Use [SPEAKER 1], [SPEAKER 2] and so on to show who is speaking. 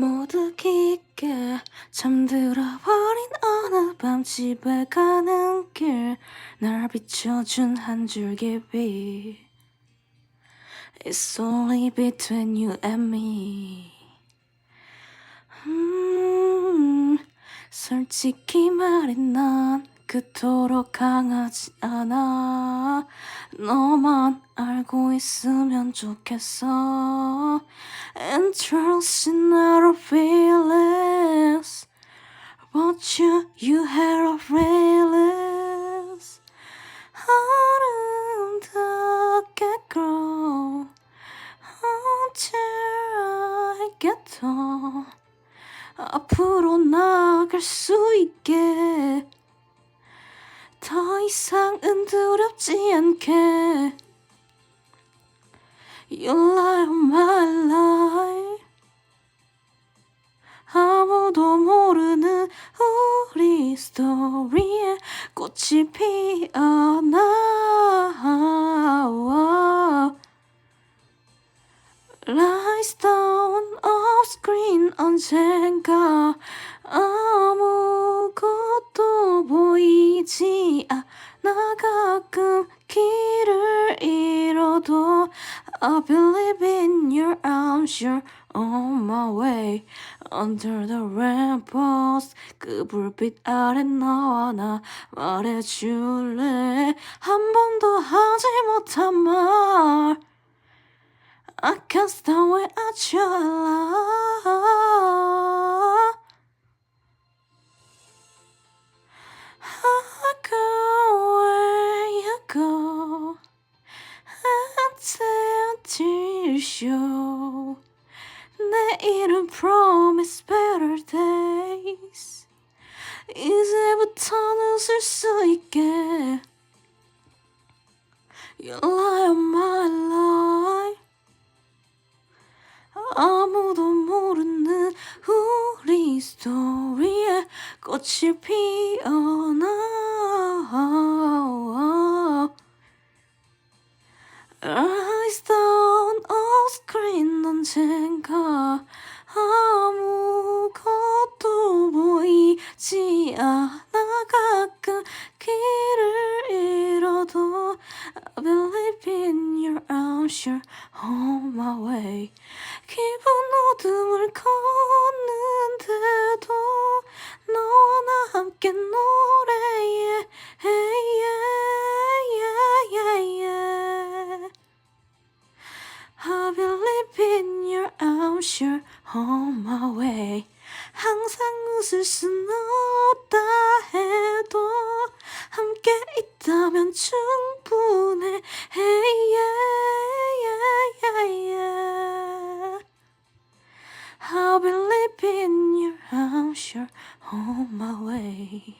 [SPEAKER 1] 모두 깊게 잠들어버린 어느 밤 집에 가는 길. 날 비춰준 한 줄기 빛 It's only between you and me. 음, 솔직히 말해 난 그토록 강하지 않아. 너만 알고 있으면 좋겠어. Interesting out of 앞으로 나아갈 수 있게. 더 이상은 두렵지 않게. You light up my life. 아무도 모르는 우리 스토리에 꽃이 피어나. Lights down screen 언젠가 아무것도 보이지 않아 가끔 길을 잃어도 I believe in your arms you're on my way Under the rainbows 그 불빛 아래 너와 나 말해줄래 한 번도 하지 못한 말 I can't stop without your love. I go where you go until you show. 내일은 promise better days. 이제부터 웃을 수 있게. You lie on my 스토리에 꽃이 피어나 Eyes down off screen 언젠가 아무것도 보이지 않아 가끔 길을 잃어도 I believe in your arms you're on my way 깊은 함께 노래해. I believe in your arms you're on my way 항상 웃을 순 없다 해도 함께 있다면 충분해 hey, yeah, yeah, yeah, yeah. I believe in your arms you're on my way